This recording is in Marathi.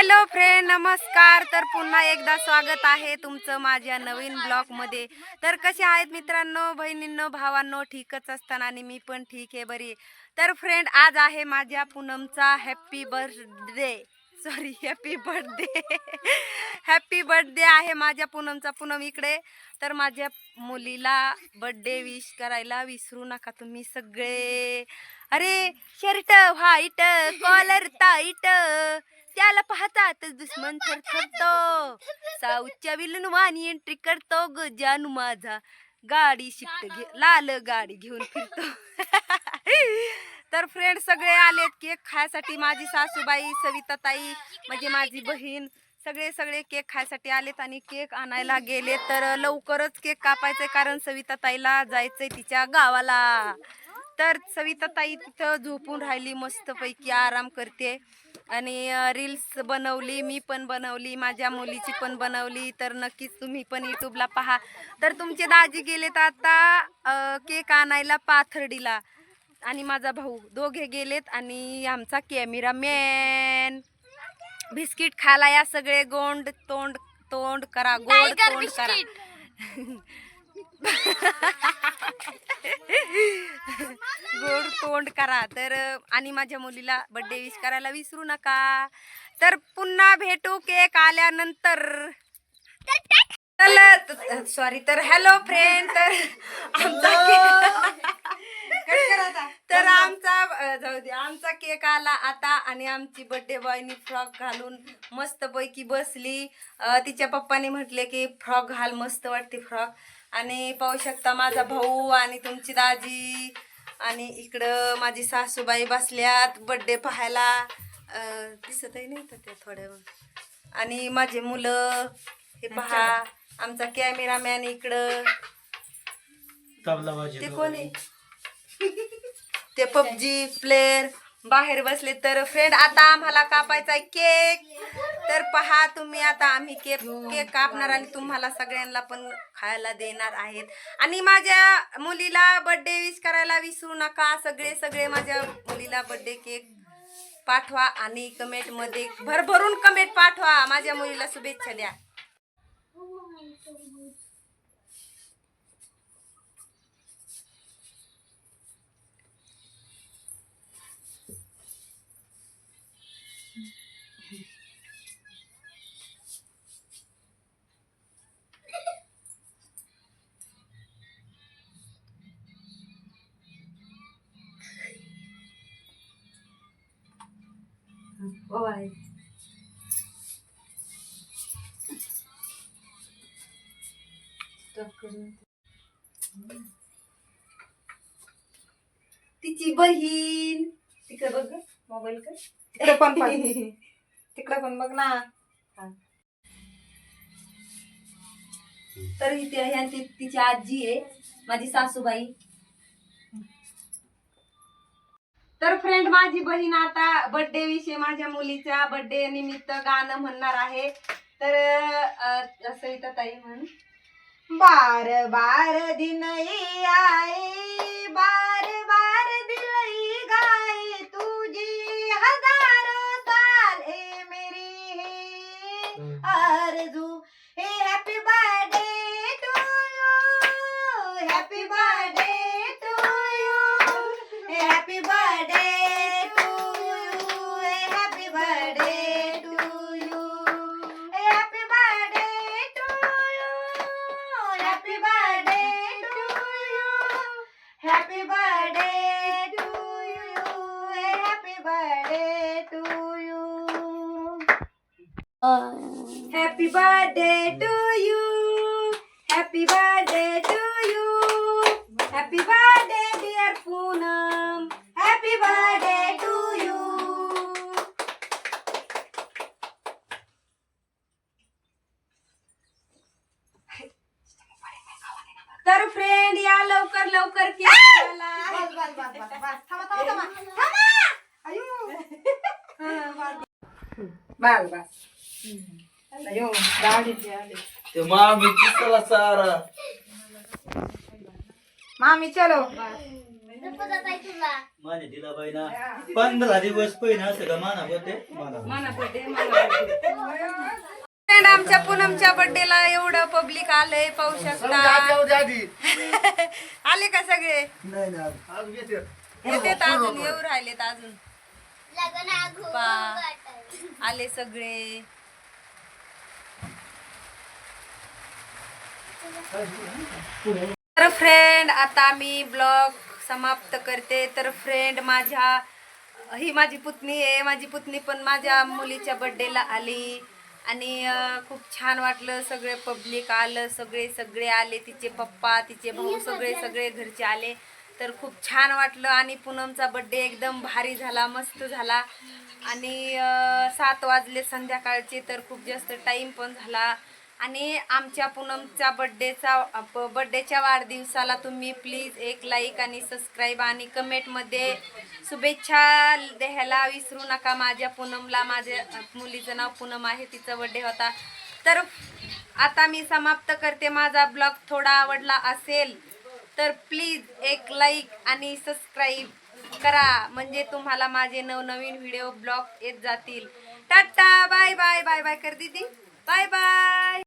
हॅलो फ्रेंड नमस्कार. तर पुन्हा एकदा स्वागत आहे तुमचं माझ्या नवीन ब्लॉगमध्ये. तर कसे आहेत मित्रांनो बहिणींनो भावांनो? ठीकच असताना आणि मी पण ठीक आहे बरी. तर फ्रेंड आज आहे माझ्या पूनमचा happy birthday sorry happy birthday happy birthday आहे माझ्या पूनमचा. पूनम इकडे. तर माझ्या मुलीला बर्थडे विश करायला विसरू नका तुम्ही सगळे. अरे शर्ट व्हाईट कॉलर टाईट त्याला पाहतात दुश्मन थरथरतो साऊच्या विलन वाणी एंट्री करतो ग जानू माझा. गाडी शिफ्ट घे लाल गाडी घेऊन फिरतो. तर फ्रेंड सगळे आलेत केक खायसाठी माझी सासूबाई सविताताई म्हणजे माझी बहीण सगळे सगळे केक खायसाठी आलेत आणि केक आणायला गेले तर लवकरच केक कापायचंय कारण सविताताईला जायचंय तिच्या गावाला. तर सविताताई तिथं झोपून राहिली मस्तपैकी आराम करते. आणि रील्स बनवली मी पण बनवली माझ्या मुलीची पण बनवली. तर नक्कीच तुम्ही पण यूट्यूबला पहा. तर तुमचे दाजी गेलेत आता केक आणायला पाथर्डीला. आणि माझा भाऊ दोघे गेलेत आणि आमचा कॅमेरामॅन बिस्किट खायला या सगळे गोंड तोंड तोंड करा गोड तोंड करा. गोड तोंड करा. तर आणि माझ्या मुलीला बर्थडे विश करायला विसरू नका. तर पुन्हा भेटू केक आल्यानंतर. सॉरी तर हॅलो फ्रेंड तर आमचा केक. तर आमचा जाऊ दे. आमचा केक आला आता आणि आमची बर्थडे बॉयनी फ्रॉक घालून मस्त पैकी बसली तिच्या पप्पाने म्हटले की फ्रॉक घाल मस्त वाटते फ्रॉक आणि पाहू शकता माझा भाऊ आणि तुमची दाजी आणि इकडं माझी सासूबाई बसल्यात बर्थडे पाहायला. दिसतही नाही तर ते थोड्या. आणि माझे मुलं हे पहा आमचा कॅमेरामॅन इकडं. ते कोण ते पबजी प्लेअर बाहेर बसले तर फ्रेंड आता आम्हाला कापायचा आहे केक तर पहा तुम्ही आता आम्ही केक केक कापणार आणि तुम्हाला सगळ्यांना पण खायला देणार आहेत. आणि माझ्या मुलीला बर्थडे विश करायला विसरू नका. सगळे सगळे माझ्या मुलीला बर्थडे केक पाठवा आणि कमेंटमध्ये भरभरून कमेंट पाठवा. माझ्या मुलीला शुभेच्छा द्या. तिची बहीण. तिकडे बघ मोबाईल कर. तिकडे पण पाह. तिकडे पण बघ ना. तर इथे ह्या ती- तिची आजी आहे माझी सासूबाई. तर फ्रेंड माझी बहीण आता बर्थडे विषयी माझ्या मुलीच्या बर्थडे निमित्त गाणं म्हणणार आहे. तर असं इथं ताई म्हण. बार बार दिन आए बार बार दिल गाए तुझी हजारों साल ए मेरी। है आरज़ू Happy birthday to you. Happy birthday to you. Uh, Happy birthday to you. Happy birthday. Friend या लवकर लवकर केक. बस बस अयो ते मामी किसला सारा. मामी चलो. माने दिला बाई ना पंधरा दिवस पहिला असं का माना होते माना फ्रेंड आमच्या पूनमच्या बर्थडेला एवढं पब्लिक आलंय पाहू शकता. आले का सगळे? येतेत अजून येऊ राहिलेत अजून. पा. आले सगळे. तर फ्रेंड आता मी ब्लॉग समाप्त करते. तर फ्रेंड माझ्या ही माझी पुतणी आहे. माझी पुतणी पण माझ्या मुलीच्या बर्थडेला आली. आणि खूप छान वाटलं. सगळे पब्लिक आलं सगळे सगळे आले. तिचे पप्पा तिचे भाऊ सगळे सगळे घरचे आले. तर खूप छान वाटलं आणि पूनमचा बड्डे एकदम भारी झाला मस्त झाला. आणि सात वाजले संध्याकाळचे तर खूप जास्त टाईम पण झाला. आणि आमच्या पूनमचा बड्डेचा बड्डेच्या वाढदिवसाला तुम्ही प्लीज एक लाईक आणि सबस्क्राईब आणि कमेंटमध्ये शुभेच्छा द्यायला विसरू नका. माझ्या पूनमला माझ्या मुलीचं नाव पूनम आहे तिचा बड्डे होता. तर आता मी समाप्त करते. माझा ब्लॉग थोडा आवडला असेल तर प्लीज एक लाईक आणि सबस्क्राईब करा. म्हणजे तुम्हाला माझे नवनवीन व्हिडिओ ब्लॉग येत जातील. Tata! Bye bye bye bye कर दीदी. Bye bye